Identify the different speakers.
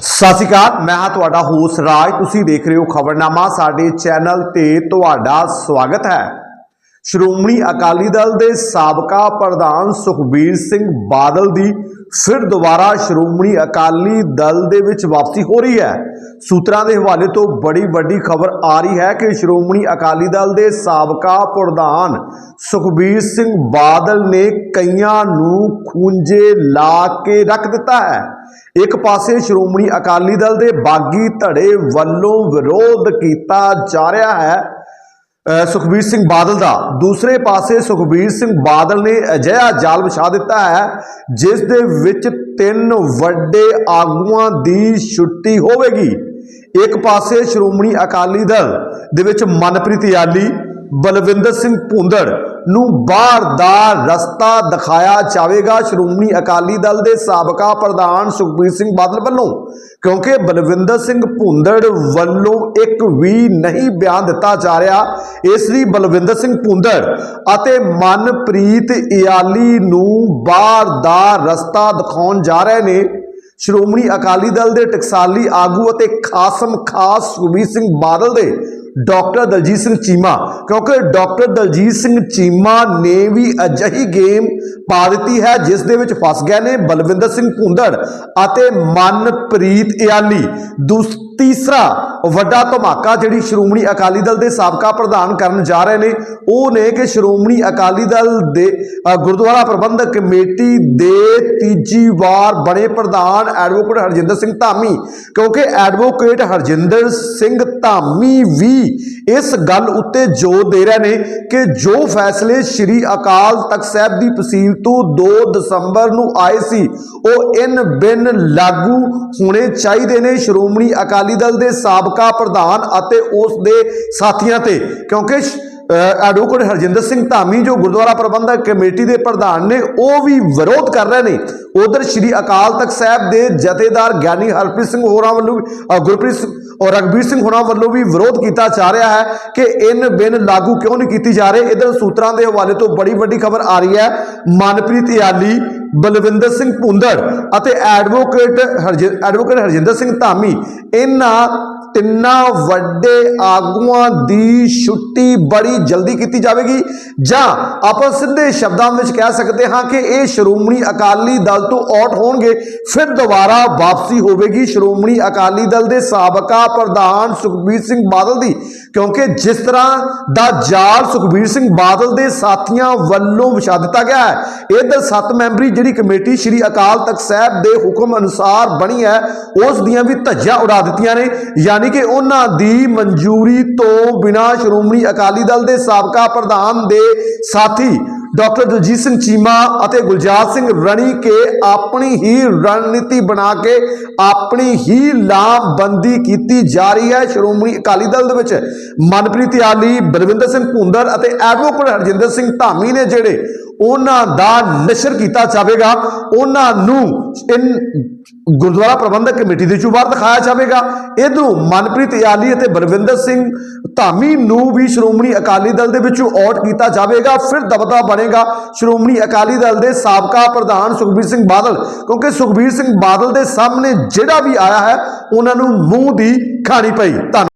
Speaker 1: ਸਤਿ ਸ਼੍ਰੀ ਅਕਾਲ, ਮੈਂ ਹਾਂ ਤੁਹਾਡਾ ਹੋਸਟ ਰਾਜ। ਤੁਸੀਂ ਦੇਖ ਰਹੇ ਹੋ ਖਬਰਨਾਮਾ, ਸਾਡੇ ਚੈਨਲ ਤੇ ਤੁਹਾਡਾ ਸਵਾਗਤ ਹੈ। ਸ਼੍ਰੋਮਣੀ ਅਕਾਲੀ ਦਲ ਦੇ ਸਾਬਕਾ ਪ੍ਰਧਾਨ ਸੁਖਬੀਰ ਸਿੰਘ ਬਾਦਲ ਦੀ ਫਿਰ ਦੁਬਾਰਾ ਸ਼੍ਰੋਮਣੀ ਅਕਾਲੀ ਦਲ ਦੇ ਵਿੱਚ ਵਾਪਸੀ ਹੋ ਰਹੀ ਹੈ। ਸੂਤਰਾਂ ਦੇ ਹਵਾਲੇ ਤੋਂ ਬੜੀ ਵੱਡੀ ਖਬਰ ਆ ਰਹੀ ਹੈ ਕਿ ਸ਼੍ਰੋਮਣੀ ਅਕਾਲੀ ਦਲ ਦੇ ਸਾਬਕਾ ਪ੍ਰਧਾਨ ਸੁਖਬੀਰ ਸਿੰਘ ਬਾਦਲ ਨੇ ਕਈਆਂ ਨੂੰ ਖੂੰਜੇ ਲਾ ਕੇ ਰੱਖ ਦਿੱਤਾ ਹੈ। ਇੱਕ ਪਾਸੇ ਸ਼੍ਰੋਮਣੀ ਅਕਾਲੀ ਦਲ ਦੇ ਬਾਗੀ ਧੜੇ ਵੱਲੋਂ ਵਿਰੋਧ ਕੀਤਾ ਜਾ ਰਿਹਾ ਹੈ। ਸੁਖਬੀਰ ਸਿੰਘ ਬਾਦਲ ਦਾ। ਦੂਸਰੇ ਪਾਸੇ ਸੁਖਬੀਰ ਸਿੰਘ ਬਾਦਲ ਨੇ ਅਜਿਹਾ ਜਾਲ ਵਿਛਾ ਦਿੱਤਾ ਹੈ, ਜਿਸ ਦੇ ਵਿੱਚ ਤਿੰਨ ਵੱਡੇ ਆਗੂਆਂ ਦੀ ਛੁੱਟੀ ਹੋਵੇਗੀ। ਇੱਕ ਪਾਸੇ ਸ਼੍ਰੋਮਣੀ ਅਕਾਲੀ ਦਲ, ਦੇ ਵਿੱਚ ਮਨਪ੍ਰੀਤ ਯਾਲੀ, ਬਲਵਿੰਦਰ ਸਿੰਘ ਭੁੰਦੜ ਨੂੰ ਬਾਹਰ ਦਾ ਰਸਤਾ ਦਿਖਾਇਆ ਜਾਵੇਗਾ। ਸ਼੍ਰੋਮਣੀ ਅਕਾਲੀ ਦਲ ਦੇ ਸਾਬਕਾ ਪ੍ਰਧਾਨ ਸੁਖਬੀਰ ਸਿੰਘ ਬਾਦਲ ਵੱਲੋਂ, ਕਿਉਂਕਿ ਬਲਵਿੰਦਰ ਸਿੰਘ ਭੁੰਦੜ ਵੱਲੋਂ ਇੱਕ ਵੀ ਨਹੀਂ ਬਿਆਨ ਦਿੱਤਾ ਜਾ ਰਿਹਾ। ਇਸ ਲਈ ਬਲਵਿੰਦਰ ਸਿੰਘ ਭੁੰਦੜ ਅਤੇ ਮਨਪ੍ਰੀਤ ਇਆਲੀ ਨੂੰ ਬਾਹਰ ਦਾ ਰਸਤਾ ਦਿਖਾਉਣ ਜਾ ਰਹੇ ਨੇ। ਸ਼੍ਰੋਮਣੀ ਅਕਾਲੀ ਦਲ ਦੇ ਟਕਸਾਲੀ ਆਗੂ ਅਤੇ ਖਾਸਮ ਖਾਸ ਸੁਖਬੀਰ ਸਿੰਘ ਬਾਦਲ ਦੇ ਡਾਕਟਰ ਦਲਜੀਤ ਸਿੰਘ ਚੀਮਾ, ਕਿਉਂਕਿ ਡਾਕਟਰ ਦਲਜੀਤ ਸਿੰਘ ਚੀਮਾ ਨੇ ਵੀ ਅਜਿਹੀ ਗੇਮ ਪਾ ਦਿੱਤੀ ਹੈ, ਜਿਸ ਦੇ ਵਿੱਚ ਫਸ ਗਏ ਨੇ ਬਲਵਿੰਦਰ ਸਿੰਘ ਭੁੰਦੜ ਅਤੇ ਮਨਪ੍ਰੀਤ ਇਆਲੀ। ਦੂਸ, ਤੀਸਰਾ ਵੱਡਾ ਧਮਾਕਾ ਜਿਹੜੀ ਸ਼੍ਰੋਮਣੀ ਅਕਾਲੀ ਦਲ ਦੇ ਸਾਬਕਾ ਪ੍ਰਧਾਨ ਕਰਨ ਜਾ ਰਹੇ ਨੇ, ਉਹ ਨੇ ਕਿ ਸ਼੍ਰੋਮਣੀ ਅਕਾਲੀ ਦਲ ਦੇ ਗੁਰਦੁਆਰਾ ਪ੍ਰਬੰਧਕ ਕਮੇਟੀ ਦੇ ਤੀਜੀ ਵਾਰ ਬਣੇ ਪ੍ਰਧਾਨ ਐਡਵੋਕੇਟ ਹਰਜਿੰਦਰ ਸਿੰਘ ਧਾਮੀ, ਕਿਉਂਕਿ ਐਡਵੋਕੇਟ ਹਰਜਿੰਦਰ ਸਿੰਘ ਧਾਮੀ ਵੀ ਇਸ ਗੱਲ ਉੱਤੇ ਜ਼ੋਰ ਦੇ ਰਹੇ ਨੇ ਕਿ ਜੋ ਫੈਸਲੇ ਸ੍ਰੀ ਅਕਾਲ ਤਖਤ ਸਾਹਿਬ ਦੀ ਤਹਿਸੀਲ ਤੋਂ 2 ਦਸੰਬਰ ਨੂੰ ਆਏ ਸੀ, ਉਹ ਇਨ ਬਿਨ ਲਾਗੂ ਹੋਣੇ ਚਾਹੀਦੇ ਨੇ। ਸ਼੍ਰੋਮਣੀ ਅਕਾਲੀ ਦਲ ਦੇ ਸਾਬਕਾ ਪ੍ਰਧਾਨ ਅਤੇ ਉਸ ਦੇ ਸਾਥੀਆਂ ਤੇ, ਕਿਉਂਕਿ ਐਡਵੋਕੇਟ ਹਰਜਿੰਦਰ ਸਿੰਘ ਧਾਮੀ ਜੋ ਗੁਰਦੁਆਰਾ ਪ੍ਰਬੰਧਕ ਕਮੇਟੀ ਦੇ ਪ੍ਰਧਾਨ ਨੇ ਉਹ ਵੀ ਵਿਰੋਧ ਕਰ ਰਹੇ ਨੇ। ਉਧਰ ਸ੍ਰੀ ਅਕਾਲ ਤਖਤ ਸਾਹਿਬ ਦੇ ਜਥੇਦਾਰ ਗਿਆਨੀ ਹਰਪ੍ਰੀਤ ਸਿੰਘ ਹੋਰਾਂ ਵੱਲੋਂ ਵੀ, ਗੁਰਪ੍ਰੀਤ ਸਿੰਘ ਔਰ ਰਗਬੀਰ ਸਿੰਘ ਹੋਰਾਂ ਵੱਲੋਂ ਵੀ ਵਿਰੋਧ ਕੀਤਾ ਜਾ ਰਿਹਾ ਹੈ ਕਿ ਇਨ ਬਿਨ ਲਾਗੂ ਕਿਉਂ ਨਹੀਂ ਕੀਤੀ ਜਾ ਰਹੀ। ਇਧਰ ਸੂਤਰਾਂ ਦੇ ਹਵਾਲੇ ਤੋਂ ਬੜੀ ਵੱਡੀ ਖਬਰ ਆ ਰਹੀ ਹੈ। ਮਨਪ੍ਰੀਤ ਯਾਲੀ ਬਲਵਿੰਦਰ ਸਿੰਘ ਭੁੰਦੜ ਅਤੇ ਐਡਵੋਕੇਟ ਹਰਜਿ ਐਡਵੋਕੇਟ ਹਰਜਿੰਦਰ ਸਿੰਘ ਧਾਮੀ, ਇਹਨਾਂ ਤਿੰਨਾਂ ਵੱਡੇ ਆਗੂਆਂ ਦੀ ਛੁੱਟੀ ਬੜੀ ਜਲਦੀ ਕੀਤੀ ਜਾਵੇਗੀ। ਜਾਂ ਆਪਾਂ ਸਿੱਧੇ ਸ਼ਬਦਾਂ ਵਿੱਚ ਕਹਿ ਸਕਦੇ ਹਾਂ ਕਿ ਇਹ ਸ਼੍ਰੋਮਣੀ ਅਕਾਲੀ ਦਲ ਤੋਂ ਆਊਟ ਹੋਣਗੇ, ਫਿਰ ਦੁਬਾਰਾ ਵਾਪਸੀ ਹੋਵੇਗੀ। ਸ਼੍ਰੋਮਣੀ ਅਕਾਲੀ ਦਲ ਦੇ ਸਾਬਕਾ ਪ੍ਰਧਾਨ ਸੁਖਬੀਰ ਸਿੰਘ ਬਾਦਲ ਦੀ ਕਿਉਂਕਿ ਜਿਸ ਤਰ੍ਹਾਂ ਦਾ ਜਾਲ ਸੁਖਬੀਰ ਸਿੰਘ ਬਾਦਲ ਦੇ ਸਾਥੀਆਂ ਵੱਲੋਂ ਵਿਛਾ ਦਿੱਤਾ ਗਿਆ ਹੈ, ਇਧਰ ਸੱਤ ਮੈਂਬਰੀ ਜਿਹੜੀ ਕਮੇਟੀ ਸ੍ਰੀ ਅਕਾਲ ਤਖਤ ਸਾਹਿਬ ਦੇ ਹੁਕਮ ਅਨੁਸਾਰ ਬਣੀ ਹੈ, ਉਸ ਦੀਆਂ ਵੀ ਧੱਜੀਆਂ ਉਡਾ ਦਿੱਤੀਆਂ ਨੇ। ਯਾਨੀ ਕਿ ਉਹਨਾਂ ਦੀ ਮਨਜ਼ੂਰੀ ਤੋਂ ਬਿਨਾਂ ਸ਼੍ਰੋਮਣੀ ਅਕਾਲੀ ਦਲ ਦੇ ਸਾਬਕਾ ਪ੍ਰਧਾਨ ਦੇ ਸਾਥੀ ਡਾਕਟਰ ਦਲਜੀਤ ਸਿੰਘ ਚੀਮਾ ਅਤੇ ਗੁਲਜਾਰ ਸਿੰਘ ਰਣੀ ਕੇ ਆਪਣੀ ਹੀ ਰਣਨੀਤੀ ਬਣਾ ਕੇ ਆਪਣੀ ਹੀ ਲਾਮਬੰਦੀ ਕੀਤੀ ਜਾ ਰਹੀ ਹੈ। ਸ਼੍ਰੋਮਣੀ ਅਕਾਲੀ ਦਲ ਦੇ ਵਿੱਚ ਮਨਪ੍ਰੀਤ ਆਲੀ ਬਲਵਿੰਦਰ ਸਿੰਘ ਭੁੰਦਰ ਅਤੇ ਐਡਵੋਕੇਟ ਹਰਜਿੰਦਰ ਸਿੰਘ ਧਾਮੀ ਨੇ ਜਿਹੜੇ ਉਹਨਾਂ ਦਾ ਨਸ਼ਰ ਕੀਤਾ ਜਾਵੇਗਾ, ਉਹਨਾਂ ਨੂੰ ਇਨ ਗੁਰਦੁਆਰਾ ਪ੍ਰਬੰਧਕ ਕਮੇਟੀ ਦੇ ਚੋਂ ਬਾਹਰ ਦਿਖਾਇਆ ਜਾਵੇਗਾ। ਇਧਰੋਂ ਮਨਪ੍ਰੀਤ ਯਾਲੀ ਅਤੇ ਬਲਵਿੰਦਰ ਸਿੰਘ ਧਾਮੀ ਨੂੰ ਵੀ ਸ਼੍ਰੋਮਣੀ ਅਕਾਲੀ ਦਲ ਦੇ ਵਿੱਚੋਂ ਆਊਟ ਕੀਤਾ ਜਾਵੇਗਾ। ਫਿਰ ਦਬਦਬਾ ਬਣੇਗਾ ਸ਼੍ਰੋਮਣੀ ਅਕਾਲੀ ਦਲ ਦੇ ਸਾਬਕਾ ਪ੍ਰਧਾਨ ਸੁਖਬੀਰ ਸਿੰਘ ਬਾਦਲ, ਕਿਉਂਕਿ ਸੁਖਬੀਰ ਸਿੰਘ ਬਾਦਲ ਦੇ ਸਾਹਮਣੇ ਜਿਹੜਾ ਵੀ ਆਇਆ ਹੈ, ਉਹਨਾਂ ਨੂੰ ਮੂੰਹ ਦੀ ਖਾਣੀ ਪਈ। ਧੰਨ